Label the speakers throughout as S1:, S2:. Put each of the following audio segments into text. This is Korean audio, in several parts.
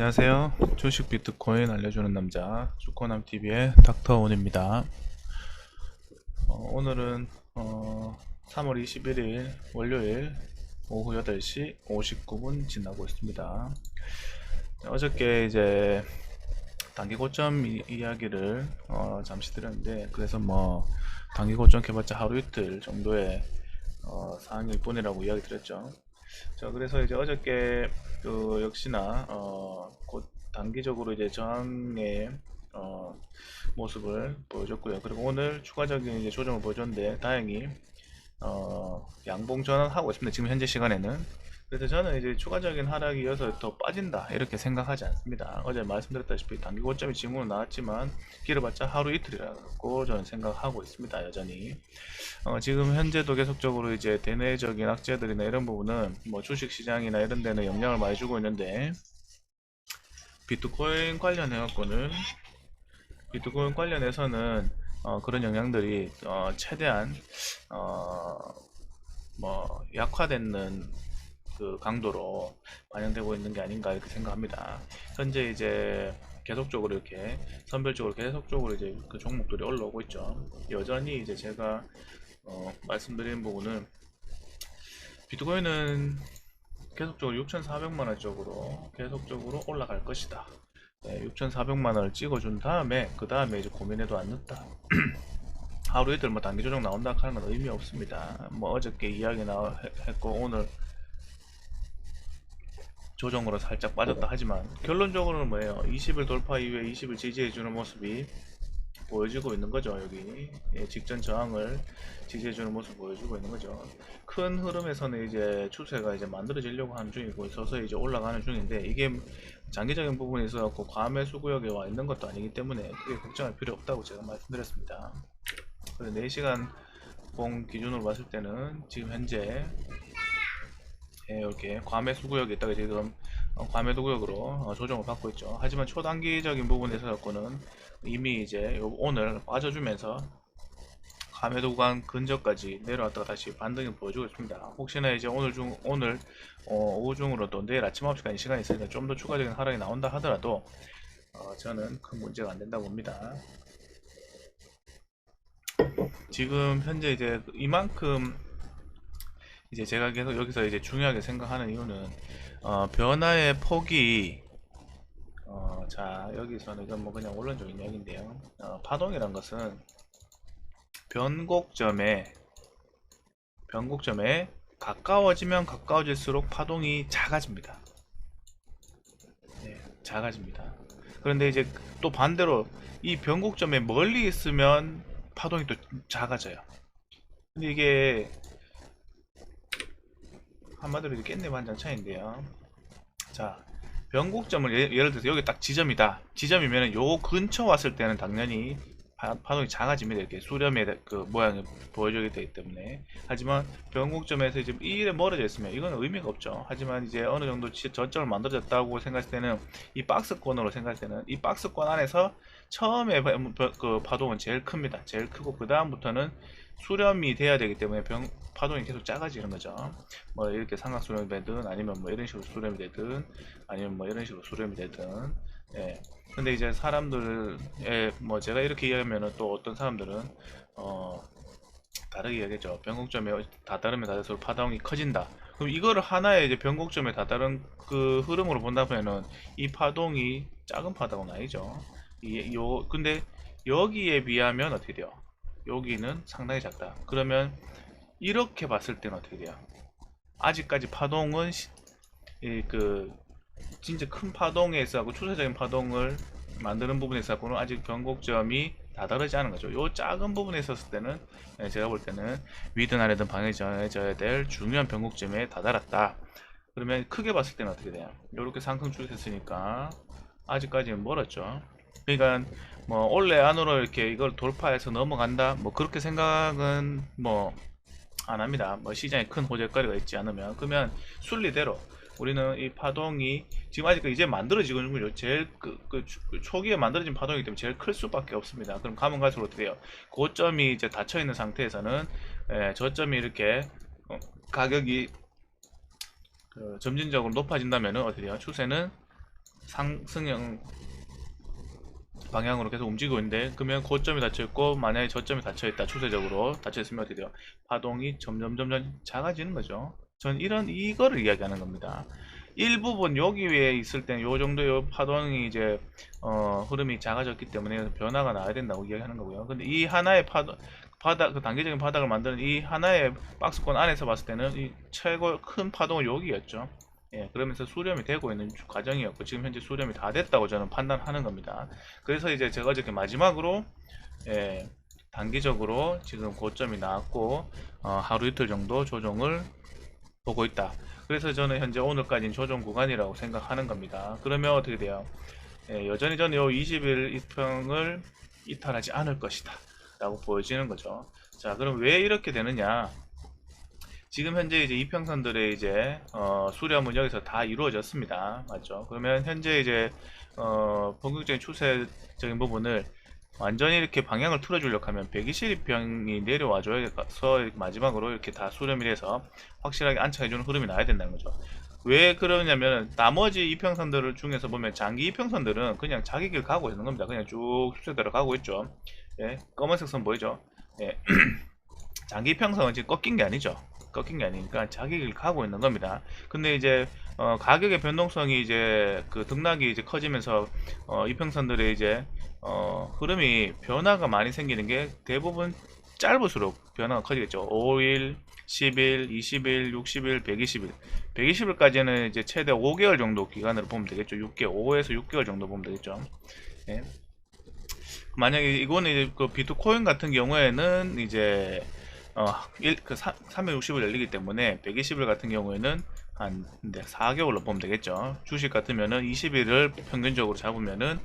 S1: 안녕하세요. 주식 비트코인 알려주는 남자 주코남 TV의 닥터온입니다. 어, 오늘은 어, 3월 21일 월요일 오후 8시 59분 지나고 있습니다. 어저께 이제 단기 고점 이, 이야기를 어, 잠시 드렸는데 그래서 뭐 단기 고점 해봤자 하루 이틀 정도의 어, 상황일 뿐이라고 이야기 드렸죠. 자 그래서 이제 어저께 그 역시나 어, 곧 단기적으로 이제 저항의 어, 모습을 보여줬고요. 그리고 오늘 추가적인 이제 조정을 보여줬는데 다행히 어, 양봉 전환하고 있습니다. 지금 현재 시간에는. 그래서 저는 이제 추가적인 하락이 이어서 더 빠진다 이렇게 생각하지 않습니다. 어제 말씀드렸다시피 단기 고점이 지금은 나왔지만 길어봤자 하루 이틀이라고 저는 생각하고 있습니다. 여전히 어, 지금 현재도 계속적으로 이제 대내적인 악재들이나 이런 부분은 뭐 주식 시장이나 이런 데는 영향을 많이 주고 있는데 비트코인 관련해 갖고는 비트코인 관련해서는 어, 그런 영향들이 어, 최대한 어, 뭐 약화되는 그 강도로 반영되고 있는 게 아닌가 이렇게 생각합니다. 현재 이제 계속적으로 이렇게 선별적으로 계속적으로 이제 그 종목들이 올라오고 있죠. 여전히 이제 제가 어, 말씀드린 부분은 비트코인은 계속적으로 6,400만 원 쪽으로 계속적으로 올라갈 것이다. 네, 6,400만 원을 찍어준 다음에 그 다음에 이제 고민해도 안 늦다. 하루 이틀 뭐 단기 조정 나온다 하는 건 의미 없습니다. 뭐 어저께 이야기 나 했고 오늘 조정으로 살짝 빠졌다 하지만 결론적으로는 뭐예요? 20일 돌파 이후에 20일 지지해주는 모습이 보여지고 있는 거죠 여기. 예, 직전 저항을 지지해주는 모습 보여주고 있는 거죠. 큰 흐름에서는 이제 추세가 이제 만들어지려고 하는 중이고 서서히 이제 올라가는 중인데 이게 장기적인 부분에 있어서 과매수 구역에 와 있는 것도 아니기 때문에 크게 걱정할 필요 없다고 제가 말씀드렸습니다. 그래서 4시간 봉 기준으로 봤을 때는 지금 현재 예, 이렇게 과매수 구역에 있다가 지금 어, 과매도 구역으로 어, 조정을 받고 있죠. 하지만 초단기적인 부분에서 갖고는 이미 이제 요- 오늘 빠져주면서 과매도 구간 근처까지 내려왔다가 다시 반등을 보여주고 있습니다. 혹시나 이제 오늘 중 오늘 어, 오후 중으로 또 내일 아침 9시까지 시간이 있으니까 좀 더 추가적인 하락이 나온다 하더라도 어, 저는 큰 문제가 안 된다고 봅니다. 지금 현재 이제 이만큼 이제 제가 계속 여기서 이제 중요하게 생각하는 이유는 어, 변화의 폭이 어, 자 여기서는 이건 뭐 그냥 원론적인 이야기인데요. 어, 파동이란 것은 변곡점에 변곡점에 가까워지면 가까워질수록 파동이 작아집니다. 네, 작아집니다. 그런데 이제 또 반대로 이 변곡점에 멀리 있으면 파동이 또 작아져요. 근데 이게 한마디로 이제 깻잎 한 장 차인데요. 자, 변곡점을 예, 예를 들어서 여기 딱 지점이다. 지점이면 요 근처 왔을 때는 당연히 파, 파동이 작아집니다. 이렇게 수렴의 그 모양을 보여주게 되기 때문에. 하지만 변곡점에서 이제 이 일에 멀어져 있으면 이건 의미가 없죠. 하지만 이제 어느 정도 지- 저점을 만들어졌다고 생각할 때는 이 박스권으로 생각할 때는 이 박스권 안에서 처음에 바- 바- 그 파동은 제일 큽니다. 제일 크고 그 다음부터는 수렴이 돼야 되기 때문에 병, 파동이 계속 작아지는 거죠. 뭐 이렇게 삼각 수렴이 되든 아니면 뭐 이런 식으로 수렴이 되든 아니면 뭐 이런 식으로 수렴이 되든 예. 근데 이제 사람들의 뭐 제가 이렇게 이야기하면은 또 어떤 사람들은 어 다르게 이야기했죠. 변곡점에 다다르면 다를수록 파동이 커진다. 그럼 이거를 하나의 이제 변곡점에 다다른 그 흐름으로 본다면은 이 파동이 작은 파동은 아니죠. 이, 요 근데 여기에 비하면 어떻게 돼요? 여기는 상당히 작다. 그러면 이렇게 봤을 때는 어떻게 돼요? 아직까지 파동은 시- 이 그 진짜 큰 파동에 있어서 추세적인 파동을 만드는 부분에 있어서는 아직 변곡점이 다다르지 않은 거죠. 요 작은 부분에 있었을 때는 예, 제가 볼 때는 위든 아래든 방향이 정해져야 될 중요한 변곡점에 다다랐다. 그러면 크게 봤을 때는 어떻게 돼요? 이렇게 상승 추세했으니까 아직까지는 멀었죠. 그러니까 뭐 올해 안으로 이렇게 이걸 돌파해서 넘어간다. 뭐 그렇게 생각은 뭐 안 합니다. 뭐 시장에 큰 호재거리가 있지 않으면 그러면 순리대로 우리는 이 파동이 지금 아직 이제 만들어지고 있는 거죠. 제일 그, 그 초- 그 초기에 만들어진 파동이기 때문에 제일 클 수밖에 없습니다. 그럼 가면 갈수록 어떻게 돼요? 고점이 이제 닫혀 있는 상태에서는 예, 저점이 이렇게 어, 가격이 그 점진적으로 높아진다면은 어떻게 돼요? 추세는 상승형 방향으로 계속 움직이고 있는데 그러면 고점이 닫혀 있고 만약에 저점이 닫혀 있다 추세적으로 닫혀 있으면 어떻게 돼요? 파동이 점점 점점 작아지는 거죠. 전 이런 이거를 이야기하는 겁니다. 일부분 여기 위에 있을 때는 요 정도의 파동이 이제 어, 흐름이 작아졌기 때문에 변화가 나야 된다고 이야기하는 거고요. 근데 이 하나의 파동 바닥 그 단계적인 바닥을 만드는 이 하나의 박스권 안에서 봤을 때는 이 최고 큰 파동은 여기였죠. 예, 그러면서 수렴이 되고 있는 주- 과정이었고 지금 현재 수렴이 다 됐다고 저는 판단하는 겁니다. 그래서 이제 제가 어저께 마지막으로 예, 단기적으로 지금 고점이 나왔고 어, 하루 이틀 정도 조정을 보고 있다. 그래서 저는 현재 오늘까지는 조정 구간이라고 생각하는 겁니다. 그러면 어떻게 돼요? 예, 여전히 저는 요 20일 이평을 이탈하지 않을 것이다. 라고 보여지는 거죠. 자, 그럼 왜 이렇게 되느냐? 지금 현재 이제 이평선들의 이제 어, 수렴은 여기서 다 이루어졌습니다. 맞죠? 그러면 현재 이제 어, 본격적인 추세적인 부분을 완전히 이렇게 방향을 틀어주려고 하면 120평이 내려와줘서 이렇게 마지막으로 이렇게 다 수렴이 돼서 확실하게 안착해주는 흐름이 나야 된다는 거죠. 왜 그러냐면 나머지 이평선들 중에서 보면 장기 이평선들은 그냥 자기 길 가고 있는 겁니다. 그냥 쭉 추세대로 가고 있죠. 예, 검은색 선 보이죠? 예. 장기 이평선은 지금 꺾인 게 아니죠. 꺾인 게 아니니까 길 가고 있는 겁니다. 근데 이제 어, 가격의 변동성이 이제 그 등락이 이제 커지면서 어, 이평선들의 이제 어, 흐름이 변화가 많이 생기는 게 대부분 짧을수록 변화가 커지겠죠. 5일, 10일, 20일, 60일, 120일. 120일까지는 이제 최대 5개월 정도 기간으로 보면 되겠죠. 6개월, 5에서 6개월 정도 보면 되겠죠. 예. 만약에 이거는 이제 그 비트코인 같은 경우에는 이제 어, 1, 그 360일 열리기 때문에 120일 같은 경우에는 한 네, 4개월로 보면 되겠죠. 주식 같으면은 20일을 평균적으로 잡으면은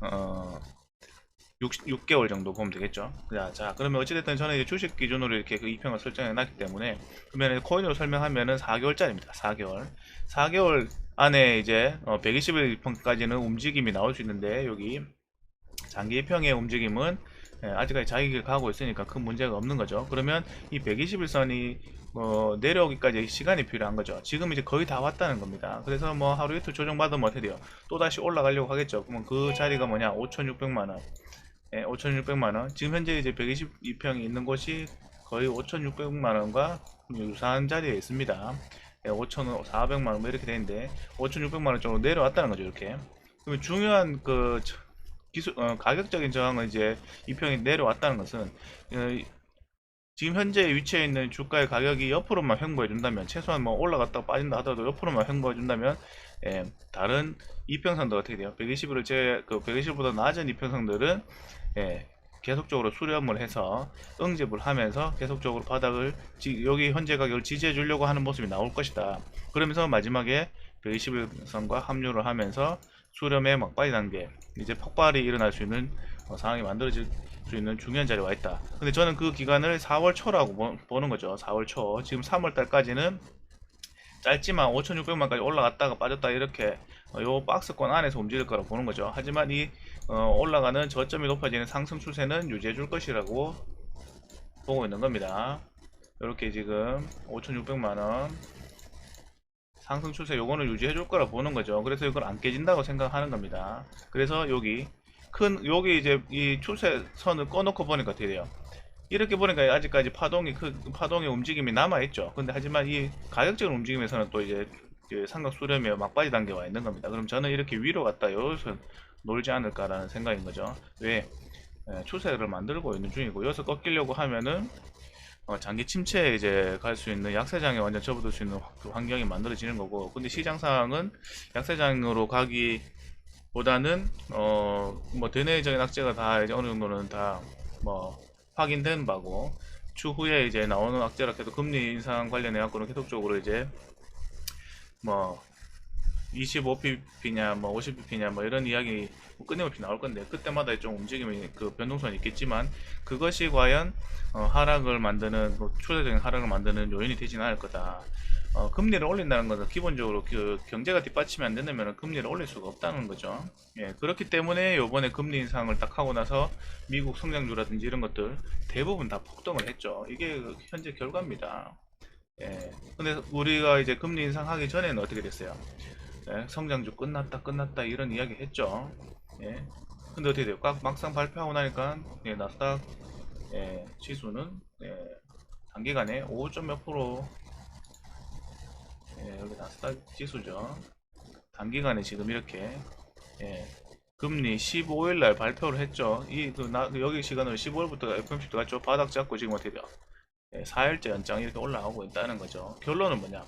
S1: 어 6, 개월 정도 보면 되겠죠. 자, 자, 그러면 어찌됐든 저는 이제 주식 기준으로 이렇게 그 이평을 설정해 놨기 때문에 그러면 코인으로 설명하면은 4개월짜리입니다. 4개월. 4개월 안에 이제 어, 120일 이평까지는 움직임이 나올 수 있는데 여기 장기 이평의 움직임은 예, 아직까지 자기 길 가고 있으니까 큰 문제가 없는 거죠. 그러면 이 121선이 어, 내려오기까지 시간이 필요한 거죠. 지금 이제 거의 다 왔다는 겁니다. 그래서 뭐 하루 이틀 조정받으면 어떻게 돼요? 또 다시 올라가려고 하겠죠. 그러면 그 자리가 뭐냐? 5,600만 원. 예, 5,600만 원. 지금 현재 이제 122평이 있는 곳이 거의 5,600만 원과 유사한 자리에 있습니다. 예, 5,400만 원 뭐 이렇게 되는데 5,600만 원 정도 내려왔다는 거죠. 이렇게. 그러면 중요한 그 저- 기술 어, 가격적인 저항은 이제 이평이 내려왔다는 것은 어, 지금 현재 위치해 있는 주가의 가격이 옆으로만 횡보해 준다면 최소한 뭐 올라갔다가 빠진다 하더라도 옆으로만 횡보해 준다면 예, 다른 이평선도 어떻게 돼요? 120을 제그 120보다 낮은 이평선들은 예, 계속적으로 수렴을 해서 응집을 하면서 계속적으로 바닥을 지- 여기 현재 가격을 지지해 주려고 하는 모습이 나올 것이다. 그러면서 마지막에 121선과 합류를 하면서 수렴의 막바지 단계 이제 폭발이 일어날 수 있는 어, 상황이 만들어질 수 있는 중요한 자리에 와 있다. 근데 저는 그 기간을 4월 초라고 보- 보는 거죠. 4월 초. 지금 3월 달까지는 짧지만 5,600만까지 올라갔다가 빠졌다 이렇게 어, 요 박스권 안에서 움직일 거라고 보는 거죠. 하지만 이 어, 올라가는 저점이 높아지는 상승 추세는 유지해 줄 것이라고 보고 있는 겁니다. 이렇게 지금 5,600만 원 상승 추세 요거는 유지해 줄 거라 보는 거죠. 그래서 이걸 안 깨진다고 생각하는 겁니다. 그래서 여기 큰 여기 이제 이 추세선을 꺼놓고 보니까 어떻게 돼요? 이렇게 보니까 아직까지 파동이 그 파동의 움직임이 남아 있죠. 근데 하지만 이 가격적인 움직임에서는 또 이제 그 삼각 수렴의 막바지 단계에 와 있는 겁니다. 그럼 저는 이렇게 위로 갔다 여기서 놀지 않을까라는 생각인 거죠. 왜? 예, 추세를 만들고 있는 중이고 여기서 꺾이려고 하면은 어, 장기 침체에 이제 갈 수 있는 약세장에 완전 접어들 수 있는 확- 그 환경이 만들어지는 거고. 근데 시장 상황은 약세장으로 가기 보다는 어뭐 대내적인 악재가 다 이제 어느 정도는 다 뭐 확인된 바고 추후에 이제 나오는 악재라 해도 금리 인상 관련해 갖고는 계속적으로 이제 뭐 25pp냐 뭐 50pp냐 뭐 이런 이야기 뭐 끊임없이 나올 건데 그때마다 좀 움직임이 그 변동성이 있겠지만 그것이 과연 어, 하락을 만드는 뭐 추세적인 하락을 만드는 요인이 되지는 않을 거다. 어, 금리를 올린다는 것은 기본적으로 그 경제가 뒷받침이 안 된다면 금리를 올릴 수가 없다는 거죠. 예, 그렇기 때문에 요번에 금리 인상을 딱 하고 나서 미국 성장주라든지 이런 것들 대부분 다 폭등을 했죠. 이게 그 현재 결과입니다. 예, 근데 우리가 이제 금리 인상하기 전에는 어떻게 됐어요? 예, 성장주 끝났다 끝났다 이런 이야기 했죠. 예. 근데 어떻게 돼요? 꽉 막상 발표하고 나니까 예, 나스닥 예, 지수는 예, 단기간에 5점 몇 프로 예, 여기 나스닥 지수죠. 단기간에 지금 이렇게 예, 금리 15일 날 발표를 했죠. 이 그 나 여기 시간으로 15일부터 FOMC 들어갔죠. 바닥 잡고 지금 어떻게 돼요? 예, 4일째 연장 이렇게 올라가고 있다는 거죠. 결론은 뭐냐?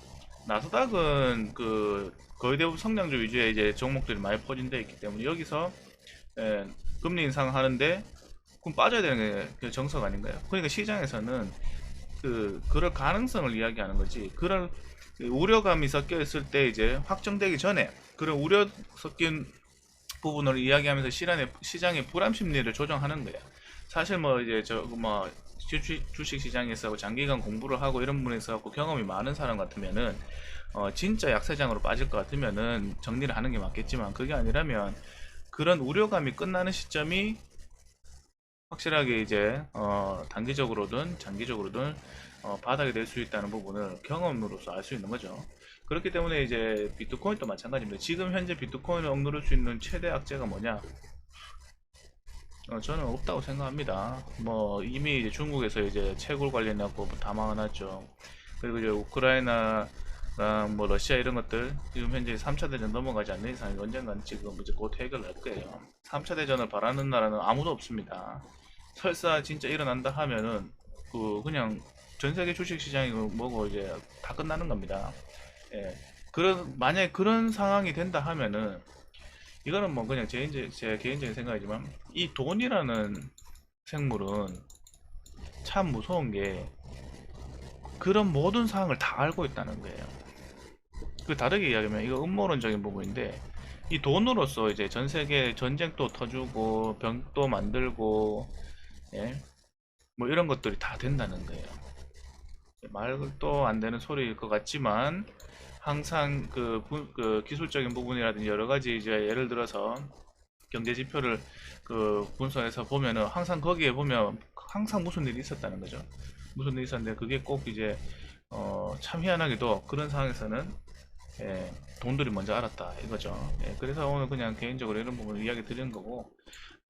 S1: 나스닥은 그 거의 대부분 성장주 위주의 이제 종목들이 많이 포진되어 있기 때문에 여기서 예, 금리 인상하는데 그럼 빠져야 되는 게그 정석 아닌가요? 그러니까 시장에서는 그 그럴 가능성을 이야기하는 거지. 그런 그 우려감이 섞여 있을 때 이제 확정되기 전에 그런 우려 섞인 부분을 이야기하면서 시장의 시장의 불안 심리를 조정하는 거예요. 사실 뭐 이제 저뭐 주식 시장에서 장기간 공부를 하고 이런 부분에서 갖고 경험이 많은 사람 같으면은 어 진짜 약세장으로 빠질 것 같으면은 정리를 하는 게 맞겠지만 그게 아니라면 그런 우려감이 끝나는 시점이 확실하게 이제 어 단기적으로든 장기적으로든 어 바닥이 될 수 있다는 부분을 경험으로서 알 수 있는 거죠. 그렇기 때문에 이제 비트코인도 마찬가지입니다. 지금 현재 비트코인을 억누를 수 있는 최대 악재가 뭐냐? 어, 저는 없다고 생각합니다. 뭐 이미 이제 중국에서 이제 채굴 관련해갖고 뭐다 막아놨죠. 그리고 이제 우크라이나랑 뭐 러시아 이런 것들 지금 현재 3차 대전 넘어가지 않는 이상 언젠간 지금 이제 곧 해결할 거예요. 3차 대전을 바라는 나라는 아무도 없습니다. 설사 진짜 일어난다 하면은 그 그냥 전 세계 주식 시장이 뭐고 이제 다 끝나는 겁니다. 예. 그런 만약에 그런 상황이 된다 하면은 이거는 뭐 그냥 제, 이제 제 개인적인 생각이지만 이 돈이라는 생물은 참 무서운 게 그런 모든 상황을 다 알고 있다는 거예요. 그 다르게 이야기하면 이거 음모론적인 부분인데 이 돈으로서 이제 전 세계 전쟁도 터주고 병도 만들고 예? 뭐 이런 것들이 다 된다는 거예요. 말도 안 되는 소리일 것 같지만 항상 그, 부- 그 기술적인 부분이라든지 여러 가지 이제 예를 들어서 경제 지표를 그 분석해서 보면은 항상 거기에 보면 항상 무슨 일이 있었다는 거죠. 무슨 일이 있었는데 그게 꼭 이제 어, 참 희한하게도 그런 상황에서는 예, 돈들이 먼저 알았다 이거죠. 예, 그래서 오늘 그냥 개인적으로 이런 부분을 이야기 드리는 거고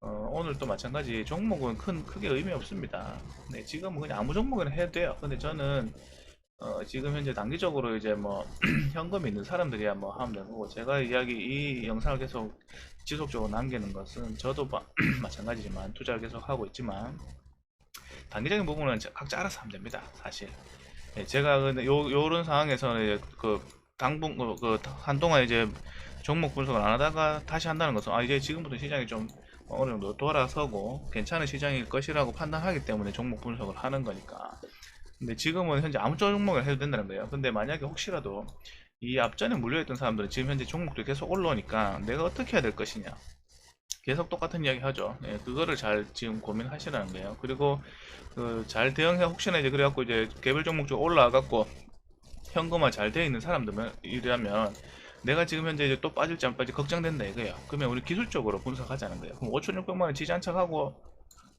S1: 어, 오늘 또 마찬가지 종목은 큰 크게 의미 없습니다. 네, 지금은 그냥 아무 종목이나 해도 돼요. 근데 저는 어, 지금 현재 단기적으로 이제 뭐 현금이 있는 사람들이야 뭐 하면 되는 거고 제가 이야기 이 영상을 계속 지속적으로 남기는 것은 저도 마, 마찬가지지만 투자를 계속 하고 있지만 단기적인 부분은 저- 각자 알아서 하면 됩니다 사실. 예, 제가 근데 요 요런 상황에서는 그 당분 그, 그 한동안 이제 종목 분석을 안 하다가 다시 한다는 것은 아 이제 지금부터 시장이 좀 어느 정도 돌아서고 괜찮은 시장일 것이라고 판단하기 때문에 종목 분석을 하는 거니까 근데 지금은 현재 아무 종목을 해도 된다는 거예요. 근데 만약에 혹시라도 이 앞전에 물려있던 사람들은 지금 현재 종목도 계속 올라오니까 내가 어떻게 해야 될 것이냐. 계속 똑같은 이야기 하죠. 예, 그거를 잘 지금 고민하시라는 거예요. 그리고 그 잘 대응해 혹시나 이제 그래갖고 이제 개별 종목 쪽 올라와갖고 현금화 잘 되어 있는 사람들이라면 내가 지금 현재 이제 또 빠질지 안 빠질지 걱정된다 이거예요. 그러면 우리 기술적으로 분석하자는 거예요. 그럼 5,600만 원 지지 안착하고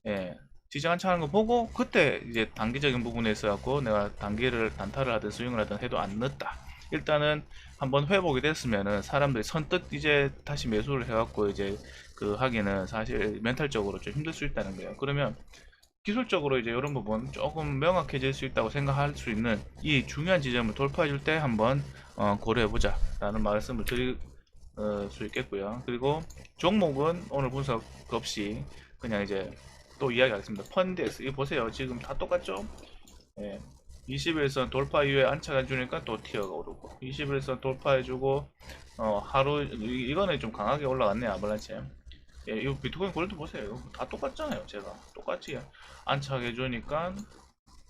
S1: 예, 지지 안착하는 거 보고 그때 이제 단기적인 부분에서 갖고 내가 단기를 단타를 하든 스윙을 하든 해도 안 늦다. 일단은 한번 회복이 됐으면은 사람들이 선뜻 이제 다시 매수를 해갖고 이제 그 하기는 사실 멘탈적으로 좀 힘들 수 있다는 거예요. 그러면 기술적으로 이제 이런 부분 조금 명확해질 수 있다고 생각할 수 있는 이 중요한 지점을 돌파해 줄 때 한번 어, 고려해 보자 라는 말씀을 드릴 어, 수 있겠고요. 그리고 종목은 오늘 분석 없이 그냥 이제 또 이야기하겠습니다. 펀드엑스 이거 보세요. 지금 다 똑같죠? 예. 21선 돌파 이후에 안착해주니까 또 티어가 오르고 21선 돌파해주고 어, 하루 이- 이거는 좀 강하게 올라갔네 아발란체 예, 이거 비트코인 골드 보세요 다 똑같잖아요 제가 똑같이 안착해주니까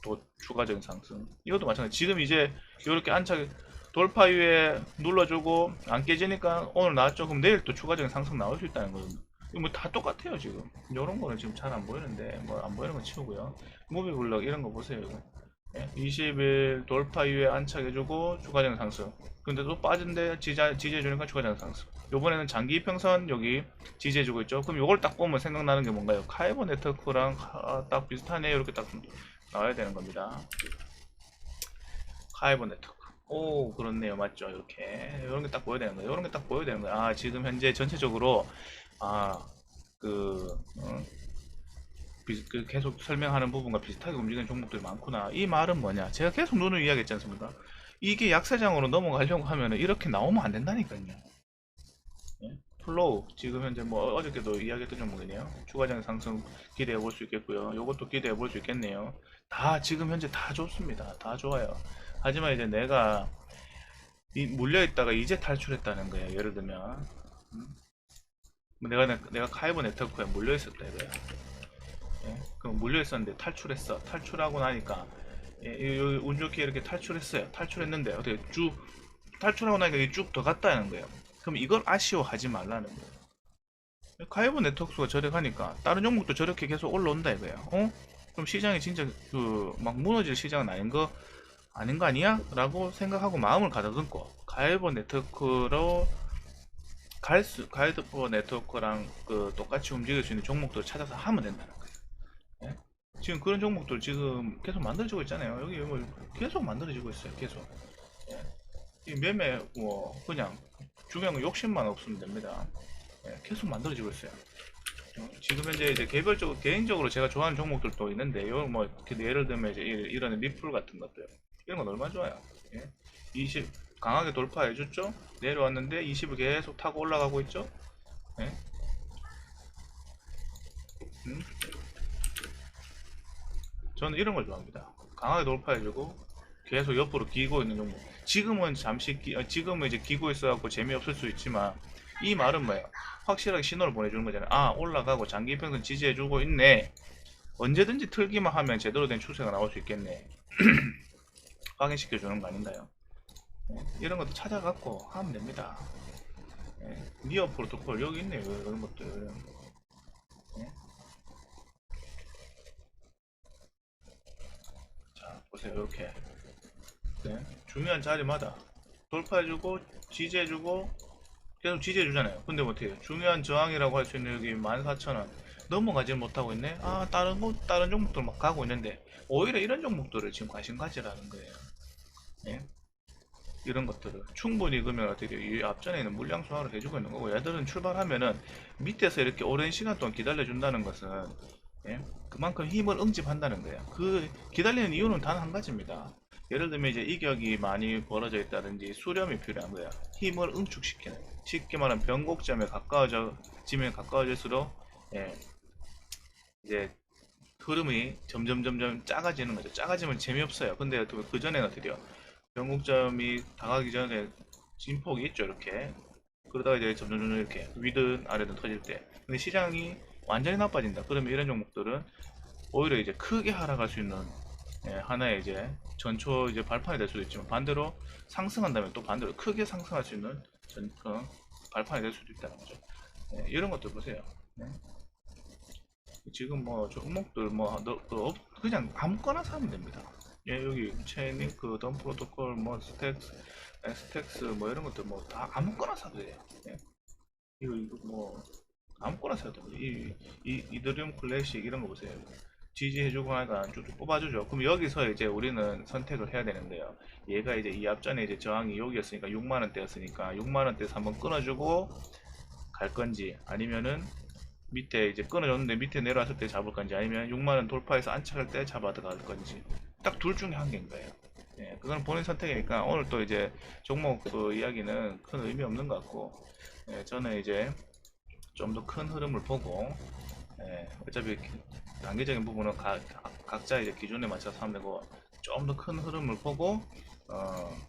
S1: 또 추가적인 상승 이것도 마찬가지 지금 이제 이렇게 안착 돌파 이후에 눌러주고 안 깨지니까 오늘 나왔죠 그럼 내일 또 추가적인 상승 나올 수 있다는 이거 뭐 다 똑같아요 지금. 이런 거는 지금 잘 안 보이는데 뭐 안 보이는 건 치우고요. 무비블럭 이런 거 보세요 이거. 예, 20일 돌파 이후에 안착해주고 추가적인 상승. 근데 또 빠진데 지지, 지지해주니까 추가적인 상승. 요번에는 장기 평선 여기 지지해주고 있죠. 그럼 요걸 딱 보면 생각나는 게 뭔가요? 카이버 네트워크랑 아, 딱 비슷하네 이렇게 딱 나와야 되는 겁니다. 카이버 네트워크. 오 그렇네요. 맞죠? 이렇게. 이런 게 딱 보여야 되는 거예요. 이런 게 딱 보여야 되는 거예요. 아 지금 현재 전체적으로 아그 어, 비- 그 계속 설명하는 부분과 비슷하게 움직이는 종목들이 많구나. 이 말은 뭐냐? 제가 계속 눈을 이야기했지 않습니까? 이게 약세장으로 넘어가려고 하면은 이렇게 나오면 안 된다니까요. 예? 플로우. 지금 현재 뭐 어저께도 이야기했던 종목이네요. 추가적인 상승 기대해 볼 수 있겠고요. 이것도 기대해 볼 수 있겠네요. 다 지금 현재 다 좋습니다. 다 좋아요. 하지만 이제 내가 이 물려있다가 이제 탈출했다는 거예요. 예를 들면. 음? 뭐 내가 내가 카이버 네트워크에 물려있었다 이거야. 예? 그럼 물려있었는데 탈출했어. 탈출하고 나니까. 예, 운 좋게 이렇게 탈출했어요. 탈출했는데 어떻게 쭉 탈출하고 나니까 쭉 더 갔다는 거예요. 그럼 이걸 아쉬워하지 말라는 거예요. 카이버 네트워크가 저래 가니까 다른 종목도 저렇게 계속 올라온다 이거야. 어? 그럼 시장이 진짜 그 막 무너질 시장은 아닌 거 아닌 거 아니야? 라고 생각하고 마음을 가다듬고 가이버 네트워크로 갈수 가이버 네트워크랑 그 똑같이 움직일 수 있는 종목들을 찾아서 하면 된다는 거예요. 예? 지금 그런 종목들 지금 계속 만들어지고 있잖아요. 여기 뭐 계속 만들어지고 있어요. 계속. 예. 이 매매 뭐 그냥 중요한 건 욕심만 없으면 됩니다. 예, 계속 만들어지고 있어요. 어, 지금 현재 이제 개별적으로 개인적으로 제가 좋아하는 종목들도 있는데 요 뭐 예를 들면 이제 이- 이런 리플 같은 것들 이런 건 얼마나 좋아요. 예? 20 강하게 돌파해 줬죠. 내려왔는데 20을 계속 타고 올라가고 있죠. 예? 음? 저는 이런 걸 좋아합니다. 강하게 돌파해주고 계속 옆으로 기고 있는 종목. 지금은 잠시 기, 어, 지금은 이제 기고 있어갖고 재미없을 수 있지만 이 말은 뭐예요? 확실하게 신호를 보내주는 거잖아요. 아 올라가고 장기 평선 지지해주고 있네. 언제든지 틀기만 하면 제대로 된 추세가 나올 수 있겠네. 확인시켜 주는 거 아닌가요? 예, 이런 것도 찾아갖고 하면 됩니다. 예, 니어 프로토콜 여기 있네요. 이런 것들. 예. 자 보세요 이렇게 네, 중요한 자리마다 돌파해주고 지지해주고 계속 지지해주잖아요. 근데 뭐 어떻게 해요? 중요한 저항이라고 할 수 있는 여기 14,000원 넘어가지 못하고 있네. 아 다른 거 다른 종목들 막 가고 있는데 오히려 이런 종목들을 지금 관심 가지라는 거예요. 예? 이런 것들을 충분히 그러면 어떻게? 이 앞전에 있는 물량 소화를 해주고 있는 거고 얘들은 출발하면은 밑에서 이렇게 오랜 시간 동안 기다려 준다는 것은 예? 그만큼 힘을 응집한다는 거예요. 그 기다리는 이유는 단 한 가지입니다. 예를 들면 이제 이격이 많이 벌어져 있다든지 수렴이 필요한 거예요. 힘을 응축시키는. 쉽게 말하면 변곡점에 가까워져 지면 가까워질수록 예, 이제 흐름이 점점 점점 작아지는 거죠. 작아지면 재미없어요. 근데 그 전에는 어떻게 돼요? 변곡점이 다가기 전에 진폭이 있죠. 이렇게 그러다가 이제 점점 점점 이렇게 위든 아래든 터질 때. 근데 시장이 완전히 나빠진다. 그러면 이런 종목들은 오히려 이제 크게 하락할 수 있는 예, 하나의 이제 전초 이제 발판이 될 수도 있지만 반대로 상승한다면 또 반대로 크게 상승할 수 있는 전 어, 발판이 될 수도 있다는 거죠. 예, 이런 것들 보세요. 네. 지금 뭐 종목들 뭐 너, 그 없- 그냥 아무거나 사면 됩니다. 예, 여기 체인링크, 덤 프로토콜, 뭐 스택스, 예, 스택스 뭐 이런 것들 뭐 다 아무거나 사도 돼요. 예. 이거 이거 뭐 아무거나 사도 돼요. 이, 이 이더리움 클래식 이런 거 보세요. 지지해주고 하니까 쭉쭉 뽑아주죠. 그럼 여기서 이제 우리는 선택을 해야 되는데요. 얘가 이제 이 앞전에 이제 저항이 여기였으니까 6만원대였으니까 6만원대에서 한번 끊어주고 갈 건지 아니면은 밑에 이제 끊어줬는데 밑에 내려왔을 때 잡을 건지 아니면 6만원 돌파해서 안착할 때 잡아 들어갈 건지 딱 둘 중에 한 개인 거예요. 예, 그건 본인 선택이니까 오늘 또 이제 종목 그 이야기는 큰 의미 없는 것 같고 예, 저는 이제 좀 더 큰 흐름을 보고 예, 어차피 기- 단계적인 부분은 가- 각- 각자 이제 기준에 맞춰서 하면 되고 좀 더 큰 흐름을 보고 어,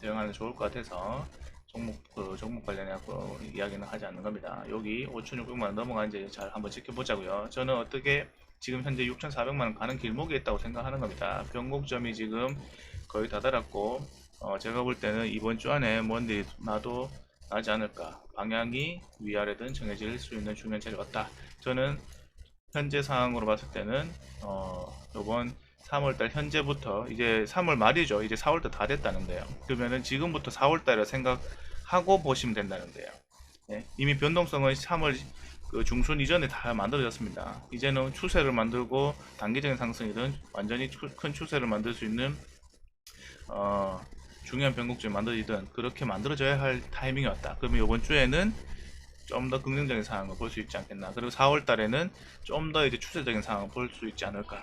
S1: 대응하는 게 좋을 것 같아서 종목 그 종목 관련해서 이야기는 하지 않는 겁니다. 여기 5,600만 원 넘어가는지 잘 한번 지켜보자고요. 저는 어떻게 지금 현재 6,400만 원 가는 길목에 있다고 생각하는 겁니다. 변곡점이 지금 거의 다다랐고 어, 제가 볼 때는 이번 주 안에 뭔데 나도 나지 않을까 방향이 위아래든 정해질 수 있는 중요한 자리가 왔다. 저는 현재 상황으로 봤을 때는 어, 이번 3월달 현재부터 이제 3월 말이죠. 이제 4월달 다 됐다는데요. 그러면은 지금부터 4월달을 생각하고 보시면 된다는 데요. 예, 이미 변동성은 3월 그 중순 이전에 다 만들어졌습니다. 이제는 추세를 만들고 단기적인 상승이든 완전히 추- 큰 추세를 만들 수 있는 어, 중요한 변곡점이 만들어지든 그렇게 만들어져야 할 타이밍이 왔다. 그러면 이번 주에는 좀 더 긍정적인 상황을 볼 수 있지 않겠나. 그리고 4월 달에는 좀 더 이제 추세적인 상황을 볼 수 있지 않을까.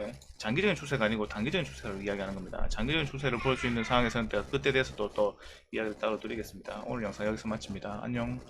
S1: 예. 장기적인 추세가 아니고 단기적인 추세를 이야기하는 겁니다. 장기적인 추세를 볼 수 있는 상황에서는 그때 대해서 또, 또 이야기를 따로 드리겠습니다. 오늘 영상 여기서 마칩니다. 안녕.